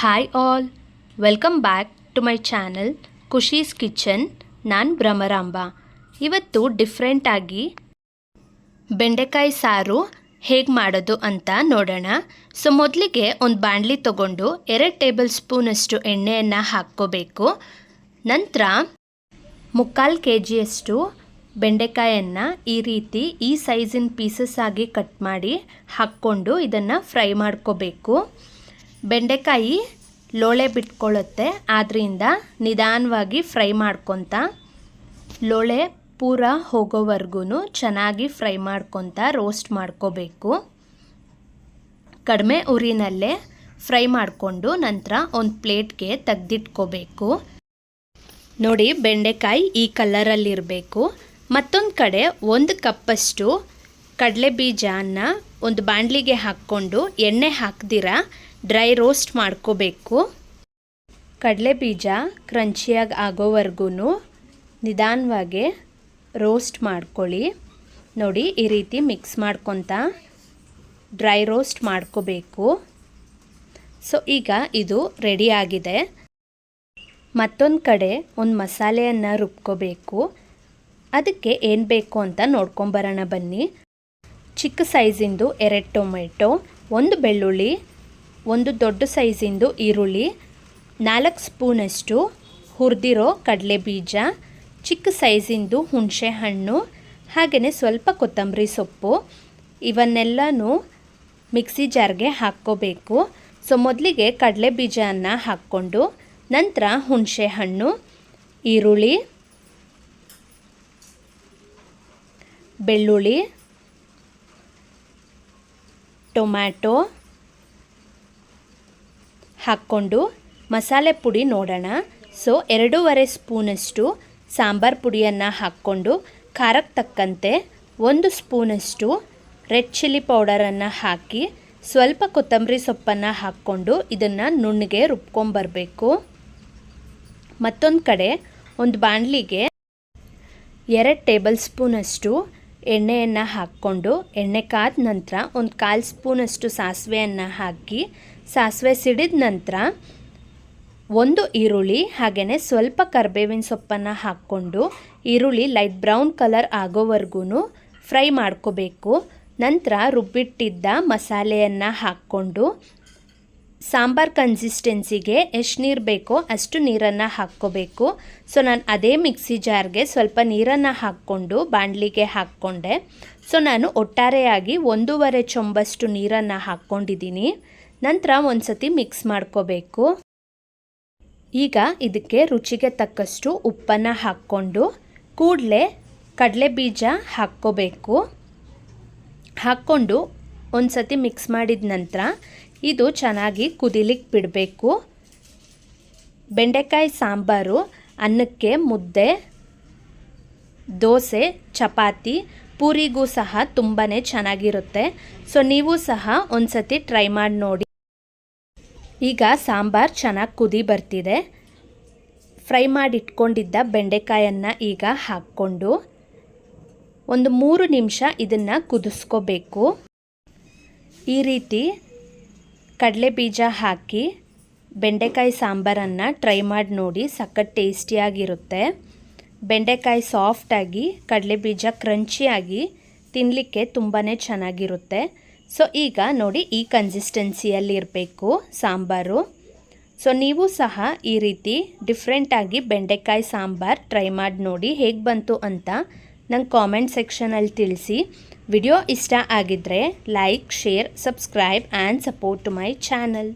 Hi all welcome back to my channel Khushi's kitchen ನಾನು ಭ್ರಮರಾಂಬ. ಇವತ್ತು ಡಿಫ್ರೆಂಟಾಗಿ ಬೆಂಡೆಕಾಯಿ ಸಾರು ಹೇಗೆ ಮಾಡೋದು ಅಂತ ನೋಡೋಣ. ಸೊ ಮೊದಲಿಗೆ ಒಂದು ಬಾಣಲಿ ತಗೊಂಡು ಎರಡು ಟೇಬಲ್ ಸ್ಪೂನಷ್ಟು ಎಣ್ಣೆಯನ್ನು ಹಾಕ್ಕೋಬೇಕು. ನಂತರ ಮುಕ್ಕಾಲು ಕೆ ಜಿಯಷ್ಟು ಬೆಂಡೆಕಾಯನ್ನು ಈ ರೀತಿ ಈ ಸೈಜಿನ ಪೀಸಸ್ ಆಗಿ ಕಟ್ ಮಾಡಿ ಹಾಕ್ಕೊಂಡು ಇದನ್ನು ಫ್ರೈ ಮಾಡ್ಕೋಬೇಕು. ಬೆಂಡೆಕಾಯಿ ಲೋಳೆ ಬಿಟ್ಕೊಳ್ಳುತ್ತೆ. ಆದ್ದರಿಂದ ನಿಧಾನವಾಗಿ ಫ್ರೈ ಮಾಡ್ಕೊತ ಲೋಳೆ ಪೂರ ಹೋಗೋವರೆಗೂ ಚೆನ್ನಾಗಿ ಫ್ರೈ ಮಾಡ್ಕೊತ ರೋಸ್ಟ್ ಮಾಡ್ಕೋಬೇಕು. ಕಡಿಮೆ ಉರಿನಲ್ಲೇ ಫ್ರೈ ಮಾಡಿಕೊಂಡು ನಂತರ ಒಂದು ಪ್ಲೇಟ್ಗೆ ತೆಗ್ದಿಟ್ಕೋಬೇಕು. ನೋಡಿ ಬೆಂಡೆಕಾಯಿ ಈ ಕಲರಲ್ಲಿರಬೇಕು. ಮತ್ತೊಂದು ಕಡೆ ಒಂದು ಕಪ್ಪಷ್ಟು ಕಡಲೆ ಬೀಜನ ಒಂದು ಬಾಣಲಿಗೆ ಹಾಕ್ಕೊಂಡು ಎಣ್ಣೆ ಹಾಕ್ದಿರ, ಡ್ರೈ ರೋಸ್ಟ್ ಮಾಡ್ಕೋಬೇಕು. ಕಡಲೆ ಬೀಜ ಕ್ರಂಚಿಯಾಗಿ ಆಗೋವರೆಗೂ ನಿಧಾನವಾಗಿ ರೋಸ್ಟ್ ಮಾಡ್ಕೊಳ್ಳಿ. ನೋಡಿ, ಈ ರೀತಿ ಮಿಕ್ಸ್ ಮಾಡ್ಕೊತ ಡ್ರೈ ರೋಸ್ಟ್ ಮಾಡ್ಕೋಬೇಕು. ಸೊ, ಈಗ ಇದು ರೆಡಿ ಆಗಿದೆ. ಮತ್ತೊಂದು ಕಡೆ ಒಂದು ಮಸಾಲೆಯನ್ನು ರುಬ್ಕೋಬೇಕು. ಅದಕ್ಕೆ ಏನು ಬೇಕು ಅಂತ ನೋಡ್ಕೊಂಬರೋಣ ಬನ್ನಿ. ಚಿಕ್ಕ ಸೈಜಿಂದು ಎರಡು ಟೊಮೆಟೊ, ಒಂದು ಬೆಳ್ಳುಳ್ಳಿ, ಒಂದು ದೊಡ್ಡ ಸೈಜಿಂದು ಈರುಳ್ಳಿ, ನಾಲ್ಕು ಸ್ಪೂನಷ್ಟು ಹುರಿದಿರೋ ಕಡಲೆ ಬೀಜ ಚಿಕ್ಕ ಸೈಜಿಂದು ಹುಣಸೆ ಹಣ್ಣು ಹಾಗೆಯೇ ಸ್ವಲ್ಪ ಕೊತ್ತಂಬರಿ ಸೊಪ್ಪು. ಇವನ್ನೆಲ್ಲನೂ ಮಿಕ್ಸಿ ಜಾರ್ಗೆ ಹಾಕ್ಕೋಬೇಕು. ಸೊ, ಮೊದಲಿಗೆ ಕಡಲೆ ಬೀಜವನ್ನು ಹಾಕ್ಕೊಂಡು ನಂತರ ಹುಣಸೆ ಹಣ್ಣು ಈರುಳ್ಳಿ, ಬೆಳ್ಳುಳ್ಳಿ ಟೊಮ್ಯಾಟೊ ಹಾಕ್ಕೊಂಡು ಮಸಾಲೆ ಪುಡಿ ನೋಡೋಣ. ಸೊ ಎರಡೂವರೆ ಸ್ಪೂನಷ್ಟು ಸಾಂಬಾರು ಪುಡಿಯನ್ನು ಹಾಕ್ಕೊಂಡು ಖಾರಕ್ಕೆ ತಕ್ಕಂತೆ ಒಂದು ಸ್ಪೂನಷ್ಟು ರೆಡ್ ಚಿಲ್ಲಿ ಪೌಡರನ್ನು ಹಾಕಿ ಸ್ವಲ್ಪ ಕೊತ್ತಂಬರಿ ಸೊಪ್ಪನ್ನು ಹಾಕ್ಕೊಂಡು ಇದನ್ನು ನುಣ್ಣಗೆ ರುಬ್ಕೊಂಬರಬೇಕು. ಮತ್ತೊಂದು ಕಡೆ ಒಂದು ಬಾಣಲಿಗೆ ಎರಡು ಟೇಬಲ್ ಸ್ಪೂನಷ್ಟು ಎಣ್ಣೆಯನ್ನು ಹಾಕ್ಕೊಂಡು ಎಣ್ಣೆ ಕಾದ ನಂತರ ಒಂದು ಕಾಲು ಸ್ಪೂನಷ್ಟು ಸಾಸಿವೆಯನ್ನು ಹಾಕಿ ಸಾಸಿವೆ ಸಿಡಿದ ನಂತರ ಒಂದು ಈರುಳ್ಳಿ ಹಾಗೆಯೇ ಸ್ವಲ್ಪ ಕರ್ಬೇವಿನ ಸೊಪ್ಪನ್ನು ಹಾಕ್ಕೊಂಡು ಈರುಳ್ಳಿ ಲೈಟ್ ಬ್ರೌನ್ ಕಲರ್ ಆಗೋವರೆಗೂ ಫ್ರೈ ಮಾಡ್ಕೋಬೇಕು. ನಂತರ ರುಬ್ಬಿಟ್ಟಿದ್ದ ಮಸಾಲೆಯನ್ನು ಹಾಕ್ಕೊಂಡು ಸಾಂಬಾರ್ ಕನ್ಸಿಸ್ಟೆನ್ಸಿಗೆ ಎಷ್ಟು ನೀರು ಬೇಕೋ ಅಷ್ಟು ನೀರನ್ನು ಹಾಕ್ಕೋಬೇಕು. ಸೊ ನಾನು ಅದೇ ಮಿಕ್ಸಿ ಜಾರ್ಗೆ ಸ್ವಲ್ಪ ನೀರನ್ನು ಹಾಕ್ಕೊಂಡು ಬಾಣಲಿಗೆ ಹಾಕ್ಕೊಂಡೆ. ಸೊ ನಾನು ಒಟ್ಟಾರೆಯಾಗಿ ಒಂದೂವರೆ ಚೊಂಬಷ್ಟು ನೀರನ್ನು ಹಾಕ್ಕೊಂಡಿದ್ದೀನಿ. ನಂತರ ಒಂದು ಸತಿ ಮಿಕ್ಸ್ ಮಾಡ್ಕೋಬೇಕು. ಈಗ ಇದಕ್ಕೆ ರುಚಿಗೆ ತಕ್ಕಷ್ಟು ಉಪ್ಪನ್ನು ಹಾಕ್ಕೊಂಡು ಕೂಡಲೇ ಕಡಲೆ ಬೀಜ ಹಾಕ್ಕೋಬೇಕು. ಹಾಕ್ಕೊಂಡು ಒಂದು ಸತಿ ಮಿಕ್ಸ್ ಮಾಡಿದ ನಂತರ ಇದು ಚೆನ್ನಾಗಿ ಕುದಿಲಿಕ್ಕೆ ಬಿಡಬೇಕು. ಬೆಂಡೆಕಾಯಿ ಸಾಂಬಾರು, ಅನ್ನಕ್ಕೆ ಮುದ್ದೆ, ದೋಸೆ, ಚಪಾತಿ, ಪೂರಿಗೂ ಸಹ ತುಂಬಾ ಚೆನ್ನಾಗಿರುತ್ತೆ. ಸೊ, ನೀವು ಸಹ ಒಂದು ಸತಿ ಟ್ರೈ ಮಾಡಿ ನೋಡಿ. ಈಗ ಸಾಂಬಾರು ಚೆನ್ನಾಗಿ ಕುದಿ ಬರ್ತಿದೆ. ಫ್ರೈ ಮಾಡಿ ಇಟ್ಕೊಂಡಿದ್ದ ಬೆಂಡೆಕಾಯನ್ನು ಈಗ ಹಾಕ್ಕೊಂಡು ಒಂದು ಮೂರು ನಿಮಿಷ ಇದನ್ನು ಕುದಿಸ್ಕೋಬೇಕು. ಈ ರೀತಿ ಕಡಲೆ ಬೀಜ ಹಾಕಿ ಬೆಂಡೆಕಾಯಿ ಸಾಂಬಾರನ್ನು ಟ್ರೈ ಮಾಡಿ ನೋಡಿ, ಸಖತ್ ಟೇಸ್ಟಿಯಾಗಿರುತ್ತೆ ಬೆಂಡೆಕಾಯಿ ಸಾಫ್ಟಾಗಿ ಕಡಲೆ ಬೀಜ ಕ್ರಂಚಿಯಾಗಿ ತಿನ್ನಲಿಕ್ಕೆ ತುಂಬಾ ಚೆನ್ನಾಗಿರುತ್ತೆ. ಸೊ ಈಗ ನೋಡಿ ಈ ಕನ್ಸಿಸ್ಟೆನ್ಸಿಯಲ್ಲಿ ಇರಬೇಕು ಸಾಂಬಾರು. ಸೊ ನೀವು ಸಹ ಈ ರೀತಿ ಡಿಫ್ರೆಂಟಾಗಿ ಬೆಂಡೆಕಾಯಿ ಸಾಂಬಾರು ಟ್ರೈ ಮಾಡಿ ನೋಡಿ ಹೇಗೆ ಬಂತು ಅಂತ ನಂಗೆ ಕಾಮೆಂಟ್ ಸೆಕ್ಷನಲ್ಲಿ ತಿಳಿಸಿ. ವಿಡಿಯೋ ಇಷ್ಟ ಆಗಿದ್ದರೆ like share subscribe and support to my channel.